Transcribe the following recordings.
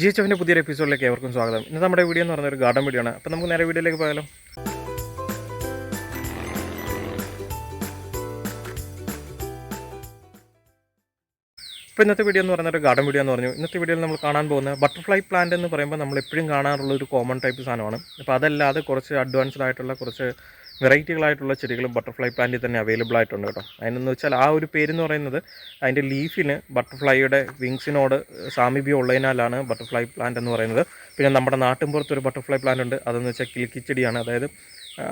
G H എഫിന്റെ പുതിയൊരു എപ്പിസോഡിലേക്ക് ഏവർക്കും സ്വാഗതം. ഇന്ന് നമ്മുടെ വീഡിയോ എന്ന് പറഞ്ഞൊരു ഒരു ഗാർഡൻ വീഡിയോ ആണ്. അപ്പോൾ നമുക്ക് നേരെ വീഡിയോയിലേക്ക് പോയാലോ? ഇപ്പോൾ ഇന്നത്തെ വീഡിയോ എന്ന് പറഞ്ഞൊരു ഒരു ഗാർഡൻ വീഡിയോ എന്ന് പറഞ്ഞു. ഇന്നത്തെ വീഡിയോയിൽ നമ്മൾ കാണാൻ പോകുന്ന ബട്ടർഫ്ലൈ പ്ലാന്റ് എന്ന് പറയുമ്പോൾ നമ്മൾ എപ്പോഴും കാണാറുള്ള ഒരു കോമൺ ടൈപ്പ് സാധനമാണ്. അപ്പോൾ അതല്ലാതെ കുറച്ച് അഡ്വാൻസ്ഡ് ആയിട്ടുള്ള കുറച്ച് വെറൈറ്റികളായിട്ടുള്ള ചെടികളും ബട്ടർഫ്ലൈ പ്ലാന്റിൽ തന്നെ അവൈലബിൾ ആയിട്ടുണ്ട് കേട്ടോ. അതിനെന്ന് വെച്ചാൽ ആ ഒരു പേരെന്ന് പറയുന്നത് അതിന്റെ ലീഫിന് ബട്ടർഫ്ലൈയുടെ വിങ്സിനോട് സാമീപ്യം ഉള്ളതിനാലാണ് ബട്ടർഫ്ലൈ പ്ലാന്റ് എന്ന് പറയുന്നത്. പിന്നെ നമ്മുടെ നാട്ടിൻപുറത്ത് ഒരു ബട്ടർഫ്ലൈ പ്ലാന്റ് ഉണ്ട്. അതെന്ന് വെച്ചാൽ കിളിക്കിച്ചെടിയാണ് അതായത്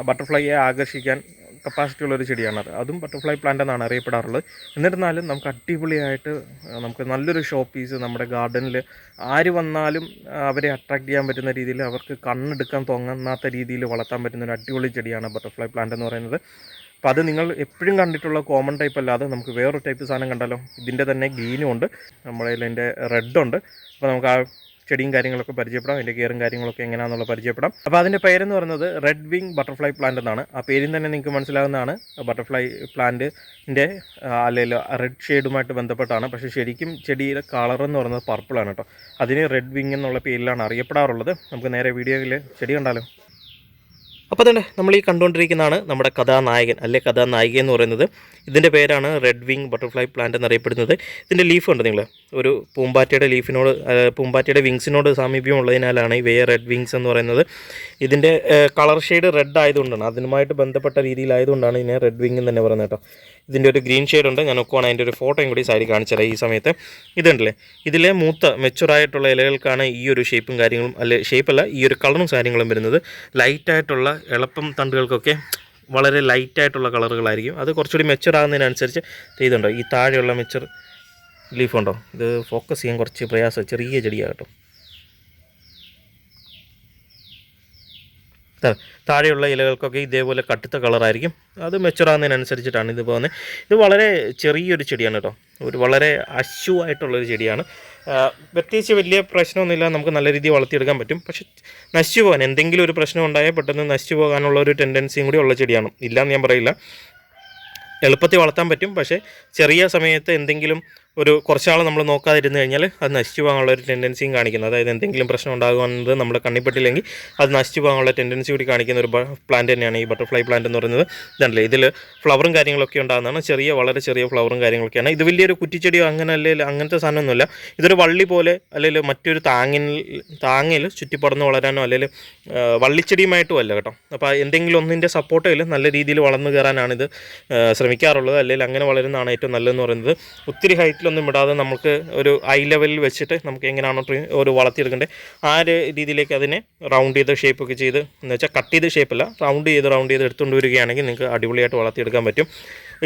ബട്ടർഫ്ലൈയെ ആകർഷിക്കാൻ കപ്പാസിറ്റി ഉള്ള ഒരു ചെടിയാണത്. അതും ബട്ടർഫ്ലൈ പ്ലാന്റ് എന്നാണ് അറിയപ്പെടാറുള്ളത്. എന്നിരുന്നാലും നമുക്ക് അടിപൊളിയായിട്ട് നമുക്ക് നല്ലൊരു ഷോ പീസ് നമ്മുടെ ഗാർഡനിൽ ആര് വന്നാലും അവരെ അട്രാക്ട് ചെയ്യാൻ പറ്റുന്ന രീതിയിൽ അവർക്ക് കണ്ണെടുക്കാൻ തോന്നാത്ത രീതിയിൽ വളർത്താൻ പറ്റുന്ന ഒരു അടിപൊളി ചെടിയാണ് ബട്ടർഫ്ലൈ പ്ലാന്റ് എന്ന് പറയുന്നത്. അപ്പോൾ അത് നിങ്ങൾ എപ്പോഴും കണ്ടിട്ടുള്ള കോമൺ ടൈപ്പ് അല്ലാതെ നമുക്ക് വേറൊരു ടൈപ്പ് സാധനം കണ്ടാലോ? ഇതിന്റെ തന്നെ ഗ്രീനും ഉണ്ട്. നമ്മുടെ അതിന്റെ റെഡ് ഉണ്ട്. അപ്പോൾ നമുക്ക് ആ ചെടിയും കാര്യങ്ങളൊക്കെ പരിചയപ്പെടാം അതിന്റെ കെയറും കാര്യങ്ങളൊക്കെ എങ്ങനെയാണെന്നുള്ള പരിചയപ്പെടാം. അപ്പോൾ അതിന്റെ പേരെന്ന് പറയുന്നത് റെഡ് വിങ് ബട്ടർഫ്ലൈ പ്ലാന്റ് എന്നാണ്. ആ പേരിൽ തന്നെ നിങ്ങൾക്ക് മനസ്സിലാകുന്നതാണ് ബട്ടർഫ്ലൈ പ്ലാന്റിന്റെ അല്ലെങ്കിൽ റെഡ് ഷെയ്ഡുമായിട്ട് ബന്ധപ്പെട്ടാണ്. പക്ഷേ ശരിക്കും ചെടിയുടെ കളർ എന്ന് പറയുന്നത് പർപ്പിളാണ് കേട്ടോ. അതിന് റെഡ് വിങ് എന്നുള്ള പേരിലാണ് അറിയപ്പെടാറുള്ളത്. നമുക്ക് നേരെ വീഡിയോയിൽ ചെടി കണ്ടാലോ? അപ്പോൾ തന്നെ നമ്മൾ ഈ കണ്ടുകൊണ്ടിരിക്കുന്നതാണ് നമ്മുടെ കഥാനായകൻ അല്ലെ കഥാനായിക എന്ന് പറയുന്നത്. ഇതിന്റെ പേരാണ് റെഡ് വിങ് ബട്ടർഫ്ലൈ പ്ലാന്റ് എന്നറിയപ്പെടുന്നത്. ഇതിന്റെ ലീഫ് ഉണ്ട് നിങ്ങൾ ഒരു പൂമ്പാറ്റയുടെ ലീഫിനോട് പൂമ്പാറ്റയുടെ വിങ്സിനോട് സാമീപ്യമുള്ളതിനാലാണ് ഈ വേ റെഡ് വിങ്സ് എന്ന് പറയുന്നത്. ഇതിന്റെ കളർ ഷെയ്ഡ് റെഡ് ആയതുകൊണ്ടാണ് അതിനുമായിട്ട് ബന്ധപ്പെട്ട രീതിയിലായതുകൊണ്ടാണ് ഇതിനെ റെഡ് വിങ് എന്ന് തന്നെ പറയുന്നത് കേട്ടോ. ഇതിന്റെ ഒരു ഗ്രീൻ ഷെയ്ഡ് ഉണ്ട്. ഞാൻ ഒക്കുവാണ് അതിന്റെ ഒരു ഫോട്ടോയും കൂടി സൈഡിൽ കാണിച്ചുതരാം ഈ സമയത്ത്. ഇതുണ്ടല്ലേ? ഇതിലെ മൂത്ത മെച്ചുറായിട്ടുള്ള ഇലകൾക്കാണ് ഈ ഒരു ഷേപ്പും കാര്യങ്ങളും അല്ലെ ഷേപ്പല്ല ഈ ഒരു കളറും കാര്യങ്ങളും വരുന്നത്. ലൈറ്റായിട്ടുള്ള എളുപ്പം തണ്ടുകൾക്കൊക്കെ വളരെ ലൈറ്റായിട്ടുള്ള കളറുകളായിരിക്കും അത് കുറച്ചുകൂടി മെച്ചുർ ആകുന്നതിനനുസരിച്ച് ഇതുണ്ടോ? ഈ താഴെയുള്ള മെച്ചുർ ലീഫ് ഉണ്ടോ? ഇത് ഫോക്കസ് ചെയ്യാൻ കുറച്ച് പ്രയാസം ചെറിയ ചെടിയാണ് കേട്ടോ. താഴെയുള്ള ഇലകൾക്കൊക്കെ ഇതേപോലെ കട്ടുത്ത കളറായിരിക്കും. അത് മെച്ചുറാകുന്നതിനനുസരിച്ചിട്ടാണ് ഇത് പോകുന്നത് ഇത് വളരെ ചെറിയൊരു ചെടിയാണ് കേട്ടോ. ഒരു വളരെ അശുവായിട്ടുള്ളൊരു ചെടിയാണ്. പ്രത്യേകിച്ച് വലിയ പ്രശ്നമൊന്നുമില്ല. നമുക്ക് നല്ല രീതിയിൽ വളർത്തിയെടുക്കാൻ പറ്റും. പക്ഷെ നശിച്ചു പോകാൻ എന്തെങ്കിലും ഒരു പ്രശ്നം ഉണ്ടായാൽ പെട്ടെന്ന് നശിച്ചു പോകാനുള്ള ഒരു ടെൻഡൻസിയും കൂടി ഉള്ള ചെടിയാണ്. ഇല്ലയെന്ന് ഞാൻ പറയില്ല. എളുപ്പത്തിൽ വളർത്താൻ പറ്റും. പക്ഷേ ചെറിയ സമയത്ത് എന്തെങ്കിലും ഒരു കുറച്ചാൾ നമ്മൾ നോക്കാതിരുന്ന് കഴിഞ്ഞാൽ അത് നശിച്ചു പോകാനുള്ള ഒരു ടെൻഡൻസിയും കാണിക്കുന്നത് അതായത് എന്തെങ്കിലും പ്രശ്നം ഉണ്ടാകുന്നത് നമ്മുടെ കണ്ണിപ്പെട്ടില്ലെങ്കിൽ അത് നശിച്ചു പോകാനുള്ള ടെൻഡൻസി കൂടി കാണിക്കുന്ന ഒരു പ്ലാന്റ് തന്നെയാണ് ഈ ബട്ടർഫ്ലൈ പ്ലാന്റ് എന്ന് പറയുന്നത്. ഇതല്ലേ? ഇതിൽ ഫ്ലവറും കാര്യങ്ങളൊക്കെ ഉണ്ടാകുന്നതാണ്. ചെറിയ വളരെ ചെറിയ ഫ്ലവറും കാര്യങ്ങളൊക്കെയാണ്. ഇത് വലിയൊരു കുറ്റിച്ചെടിയോ അങ്ങനെ അല്ലെങ്കിൽ അങ്ങനത്തെ സാധനമൊന്നുമില്ല. ഇതൊരു വള്ളി പോലെ അല്ലെങ്കിൽ മറ്റൊരു താങ്ങിൽ താങ്ങിൽ ചുറ്റിപ്പടർന്ന് വളരാനോ അല്ലെങ്കിൽ വള്ളിച്ചെടിയുമായിട്ടും അല്ല കേട്ടോ. അപ്പോൾ എന്തെങ്കിലും ഒന്നിന്റെ സപ്പോർട്ടിൽ നല്ല രീതിയിൽ വളർന്നു കയറാനാണ് ഇത് ശ്രമിക്കാറുള്ളത്. അല്ലെങ്കിൽ അങ്ങനെ വളരുന്നതാണ് ഏറ്റവും നല്ലതെന്ന് പറയുന്നത്. ഒത്തിരി ഹൈറ്റിലൊന്നും ഇടാതെ നമുക്ക് ഒരു ഐ ലെവലിൽ വെച്ചിട്ട് നമുക്ക് എങ്ങനെയാണോ ഒരു വളർത്തിയെടുക്കേണ്ടത് ആ ഒരു രീതിയിലേക്ക് അതിനെ റൗണ്ട് ചെയ്ത ഷേപ്പൊക്കെ ചെയ്ത് എന്ന് വെച്ചാൽ കട്ട് ഷേപ്പ് ഷേപ്പല്ല റൗണ്ട് ചെയ്ത് റൗണ്ട് ചെയ്ത് എടുത്തുകൊണ്ട് വരികയാണെങ്കിൽ നിങ്ങൾക്ക് അടിപൊളിയായിട്ട് വളർത്തിയെടുക്കാൻ പറ്റും.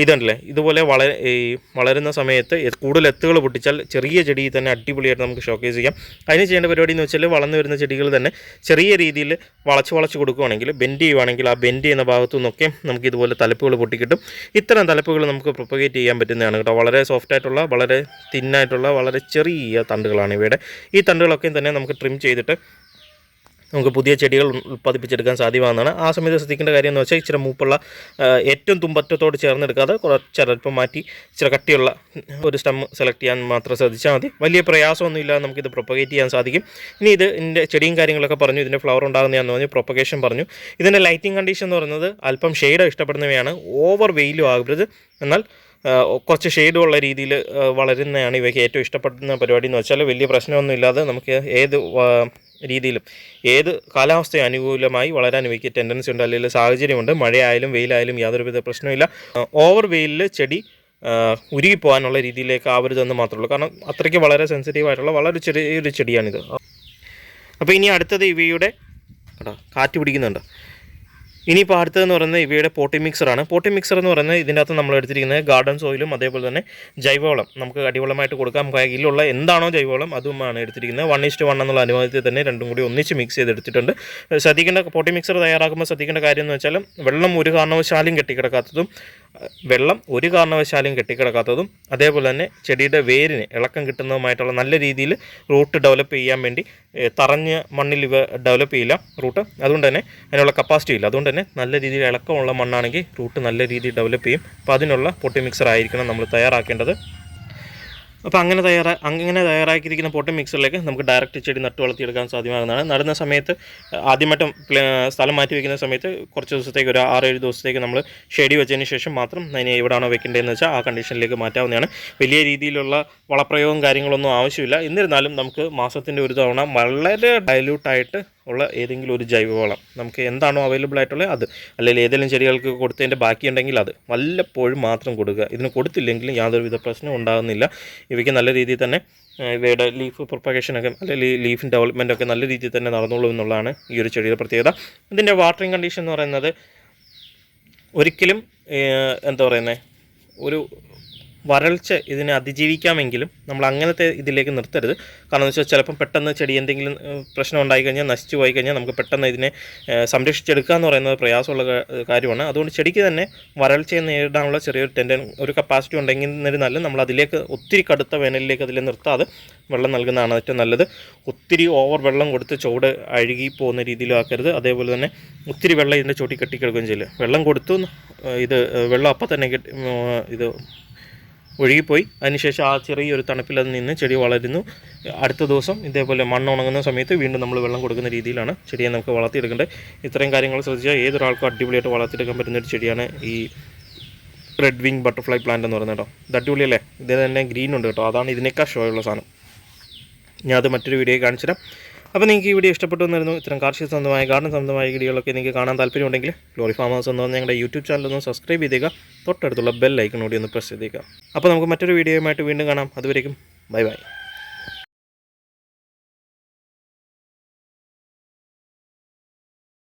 ഇതുണ്ടല്ലേ? ഇതുപോലെ വള ഈ വളരുന്ന സമയത്ത് കൂടുതൽ എത്തുകൾ പൊട്ടിച്ചാൽ ചെറിയ ചെടിയിൽ തന്നെ അടിപൊളിയായിട്ട് നമുക്ക് ഷോക്കേസ് ചെയ്യാം. അതിന് ചെയ്യേണ്ട പരിപാടി എന്ന് വെച്ചാൽ വളർന്നു വരുന്ന ചെടികൾ തന്നെ ചെറിയ രീതിയിൽ വളച്ച് വളച്ച് കൊടുക്കുകയാണെങ്കിൽ ബെൻഡ് ചെയ്യുവാണെങ്കിൽ ആ ബെൻഡ് ചെയ്യുന്ന ഭാഗത്തു നിന്നൊക്കെ നമുക്ക് ഇതുപോലെ തലപ്പുകൾ പൊട്ടിക്കിട്ടും. ഇത്തരം തലപ്പുകൾ നമുക്ക് പ്രൊപ്പഗേറ്റ് ചെയ്യാൻ പറ്റുന്നതാണ് കേട്ടോ. വളരെ സോഫ്റ്റ് ആയിട്ടുള്ള വളരെ തിന്നായിട്ടുള്ള വളരെ ചെറിയ തണ്ടുകളാണ് ഇവയുടെ. ഈ തണ്ടുകളൊക്കെ തന്നെ നമുക്ക് ട്രിം ചെയ്തിട്ട് നമുക്ക് പുതിയ ചെടികൾ ഉൽ- ഉൽപ്പാദിപ്പിച്ചെടുക്കാൻ സാധ്യമാകുന്നതാണ് ആ സമയത്ത് ശ്രദ്ധിക്കേണ്ട കാര്യം എന്ന് വെച്ചാൽ ഇച്ചിരി മൂപ്പുള്ള ഏറ്റവും തുമ്പറ്റത്തോട് ചേർന്നെടുക്കാതെ കുറച്ച് അല്പം മാറ്റി ഇച്ചിരി കട്ടിയുള്ള ഒരു സ്റ്റം സെലക്ട് ചെയ്യാൻ മാത്രം ശ്രദ്ധിച്ചാൽ മതി. വലിയ പ്രയാസമൊന്നും ഇല്ലാതെ നമുക്കിത് പ്രൊപ്പഗേറ്റ് ചെയ്യാൻ സാധിക്കും. ഇനി ഇത് ഇതിന്റെ ചെടിയും കാര്യങ്ങളൊക്കെ പറഞ്ഞു ഇതിന്റെ ഫ്ലവർ ഉണ്ടാകുന്നതാണെന്ന് പറഞ്ഞു പ്രൊപ്പഗേഷൻ പറഞ്ഞു. ഇതിന്റെ ലൈറ്റിംഗ് കണ്ടീഷൻ എന്ന് പറയുന്നത് അല്പം ഷെയ്ഡ് ഇഷ്ടപ്പെടുന്നവയാണ് ഓവർ വെയിലും ആകരുത് എന്നാൽ കുറച്ച് ഷെയ്ഡുള്ള രീതിയിൽ വളരുന്നതാണ് ഇവയ്ക്ക് ഏറ്റവും ഇഷ്ടപ്പെടുന്ന പരിപാടി എന്ന് വെച്ചാൽ വലിയ പ്രശ്നമൊന്നുമില്ലാതെ നമുക്ക് ഏത് രീതിയിലും ഏത് കാലാവസ്ഥയും അനുകൂലമായി വളരാൻ ഇവയ്ക്ക് ടെൻഡൻസി ഉണ്ട് അല്ലെങ്കിൽ സാഹചര്യമുണ്ട്. മഴയായാലും വെയിലായാലും യാതൊരുവിധ പ്രശ്നമില്ല ഓവർ വെയിലിൽ ചെടി ഉരുകിപ്പോകാനുള്ള രീതിയിലേക്ക് ആവരുതെന്ന് മാത്രമേ ഉള്ളൂ. കാരണം അത്രയ്ക്ക് വളരെ സെൻസിറ്റീവ് ആയിട്ടുള്ള വളരെ ചെറിയൊരു ചെടിയാണിത്. അപ്പോൾ ഇനി അടുത്തത് ഇവയുടെ കേട്ടോ കാറ്റ് പിടിക്കുന്നുണ്ട്. ഇനിയിപ്പോൾ അടുത്തതെന്ന് പറയുന്നത് ഇവയുടെ പോട്ടി മിക്സറാണ് പോട്ടി മിക്സർ എന്ന് പറയുന്നത് ഇതിന്റെ അകത്ത് നമ്മൾ എടുത്തിരിക്കുന്നത് ഗാർഡൻ സോയിലും അതേപോലെ തന്നെ ജൈവവളം. നമുക്ക് അടിവളമായിട്ട് കൊടുക്കാം. കയ്യിലുള്ള എന്താണോ ജൈവവളം അതുമാണ് എടുത്തിരിക്കുന്നത്. വൺ ഇസ്റ്റ് വൺ എന്നുള്ള അനുപാതത്തിൽ തന്നെ രണ്ടും കൂടി ഒന്നിച്ച് മിക്സ് ചെയ്തെടുത്തിട്ടുണ്ട്. ശ്രദ്ധിക്കേണ്ട പോട്ടി മിക്സർ തയ്യാറാക്കുമ്പോൾ ശ്രദ്ധിക്കേണ്ട കാര്യം എന്ന് വെച്ചാൽ വെള്ളം ഒരു കാരണവശാലും കെട്ടിക്കിടക്കാത്തതും വെള്ളം ഒരു കാരണവശാലും കെട്ടിക്കിടക്കാത്തതും അതേപോലെ തന്നെ ചെടിയുടെ വേരിന് ഇളക്കം കിട്ടുന്നതുമായിട്ടുള്ള നല്ല രീതിയിൽ റൂട്ട് ഡെവലപ്പ് ചെയ്യാൻ വേണ്ടി തറഞ്ഞ മണ്ണിൽ ഇവ ഡെവലപ്പ് ചെയ്യില്ല റൂട്ട് അതുകൊണ്ട് തന്നെ അതിനുള്ള കപ്പാസിറ്റി ഇല്ല. അതുകൊണ്ട് തന്നെ നല്ല രീതിയിൽ ഇളക്കമുള്ള മണ്ണാണെങ്കിൽ റൂട്ട് നല്ല രീതിയിൽ ഡെവലപ്പ് ചെയ്യും. അപ്പോൾ അതിനുള്ള പൊട്ടി മിക്സർ ആയിരിക്കണം നമ്മൾ തയ്യാറാക്കേണ്ടത്. അപ്പോൾ അങ്ങനെ തയ്യാറാ അങ്ങനെ തയ്യാറാക്കിയിരിക്കുന്ന പൊട്ടി മിക്സറിലേക്ക് നമുക്ക് ഡയറക്റ്റ് ചെടി നട്ട് വളർത്തിയെടുക്കാൻ സാധ്യമാകുന്നതാണ്. നടുന്ന സമയത്ത് ആദ്യമായിട്ടും സ്ഥലം മാറ്റി വയ്ക്കുന്ന സമയത്ത് കുറച്ച് ദിവസത്തേക്ക് ഒരു ആറേഴ് ദിവസത്തേക്ക് നമ്മൾ ഷെഡി വെച്ചതിന് ശേഷം മാത്രം അതിനെ എവിടെയാണോ വെക്കേണ്ടതെന്ന് വെച്ചാൽ ആ കണ്ടീഷനിലേക്ക് മാറ്റാവുന്നതാണ്. വലിയ രീതിയിലുള്ള വളപ്രയോഗം കാര്യങ്ങളൊന്നും ആവശ്യമില്ല. എന്നിരുന്നാലും നമുക്ക് മാസത്തിന്റെ ഒരു തവണ വളരെ ഡൈല്യൂട്ടായിട്ട് ഉള്ള ഏതെങ്കിലും ഒരു ജൈവവളം. നമുക്ക് എന്താണോ അവൈലബിൾ ആയിട്ടുള്ളത് അത്. അല്ലെങ്കിൽ ഏതെങ്കിലും ചെടികൾക്ക് കൊടുത്തതിന്റെ ബാക്കിയുണ്ടെങ്കിൽ അത്. വല്ലപ്പോഴും മാത്രം കൊടുക്കുക. ഇതിന് കൊടുത്തില്ലെങ്കിലും യാതൊരുവിധ പ്രശ്നവും ഉണ്ടാകുന്നില്ല. ഇവയ്ക്ക് നല്ല രീതിയിൽ തന്നെ ഇവയുടെ ലീഫ് പ്രൊപ്പഗേഷനൊക്കെ അല്ലെങ്കിൽ ലീഫ് ഡെവലപ്മെന്റൊക്കെ നല്ല രീതിയിൽ തന്നെ നടന്നോളൂ എന്നുള്ളതാണ് ഈ ഒരു ചെടിയുടെ പ്രത്യേകത. ഇതിന്റെ വാട്ടറിങ് കണ്ടീഷൻ എന്ന് പറയുന്നത് ഒരിക്കലും എന്താ പറയുന്നത് ഒരു വരൾച്ച ഇതിനെ അതിജീവിക്കാമെങ്കിലും നമ്മൾ അങ്ങനത്തെ ഇതിലേക്ക് നിർത്തരുത്. കാരണം എന്ന് വെച്ചാൽ ചിലപ്പം പെട്ടെന്ന് ചെടി എന്തെങ്കിലും പ്രശ്നം ഉണ്ടായി കഴിഞ്ഞാൽ നശിച്ചു പോയി കഴിഞ്ഞാൽ നമുക്ക് പെട്ടെന്ന് ഇതിനെ സംരക്ഷിച്ചെടുക്കുക എന്ന് പറയുന്നത് പ്രയാസമുള്ള കാര്യമാണ്. അതുകൊണ്ട് ചെടിക്ക് തന്നെ വരൾച്ചയെ നേരിടാനുള്ള ചെറിയൊരു ടെൻഡൻ ഒരു കപ്പാസിറ്റി ഉണ്ടെങ്കിൽ എന്നിരുന്നാലും നമ്മൾ അതിലേക്ക് ഒത്തിരി കടുത്ത വേനലിലേക്ക് അതിൽ നിർത്താതെ വെള്ളം നൽകുന്നതാണ് ഏറ്റവും നല്ലത്. ഒത്തിരി ഓവർ വെള്ളം കൊടുത്ത് ചുവട് അഴുകി പോകുന്ന രീതിയിലും ആക്കരുത്. അതേപോലെ തന്നെ ഒത്തിരി വെള്ളം ഇതിന്റെ ചോട്ടി കെട്ടിക്കിടക്കുകയും ചെയ്യില്ല. വെള്ളം കൊടുത്തു ഇത് വെള്ളം അപ്പം തന്നെ കെട്ടി ഇത് ഒഴുകിപ്പോയി. അതിനുശേഷം ആ ചെറിയൊരു തണുപ്പിൽ അത് നിന്ന് ചെടി വളരുന്നു. അടുത്ത ദിവസം ഇതേപോലെ മണ്ണ് ഉണങ്ങുന്ന സമയത്ത് വീണ്ടും നമ്മൾ വെള്ളം കൊടുക്കുന്ന രീതിയിലാണ് ചെടിയെ നമുക്ക് വളർത്തിയെടുക്കേണ്ടത്. ഇത്രയും കാര്യങ്ങൾ ശ്രദ്ധിച്ചാൽ ഏതൊരാൾക്കും അടിപൊളിയായിട്ട് വളർത്തിയെടുക്കാൻ പറ്റുന്ന ഒരു ചെടിയാണ് ഈ റെഡ് വിങ് ബട്ടർഫ്ലൈ പ്ലാന്റ് എന്ന് പറയുന്നത് കേട്ടോ. ഇത് അടിപൊളിയല്ലേ ഇതേ തന്നെ ഗ്രീൻ ഉണ്ട് കേട്ടോ. അതാണ് ഇതിനേക്കാൾ ഷോ ഉള്ള സാധനം. ഞാൻ അത് മറ്റൊരു വീഡിയോ കാണിച്ചു തരാം അപ്പോൾ നിങ്ങൾക്ക് ഈ വീഡിയോ ഇഷ്ടപ്പെട്ടു എന്നായിരുന്നു ഇത്തരം കാർഷിക സ്വന്തമായ ഗാർഡൻ സ്വന്തമായ വീഡിയോകളൊക്കെ നിങ്ങൾക്ക് കാണാൻ താല്പര്യമുണ്ടെങ്കിൽ ലോറി ഫാമേഴ്സ് എന്ന് പറഞ്ഞ ഞങ്ങളുടെ യൂട്യൂബ് ചാനൽ ഒന്ന് സബ്സ്ക്രൈബ് ചെയ്യുക തൊട്ടടുത്തുള്ള ബെൽ ഐക്കൺ കൂടി ഒന്ന് പ്രസ് ചെയ്തേക്കുക. അപ്പോൾ നമുക്ക് മറ്റൊരു വീഡിയോയുമായിട്ട് വീണ്ടും കാണാം. അതുവരേക്കും ബൈ ബൈ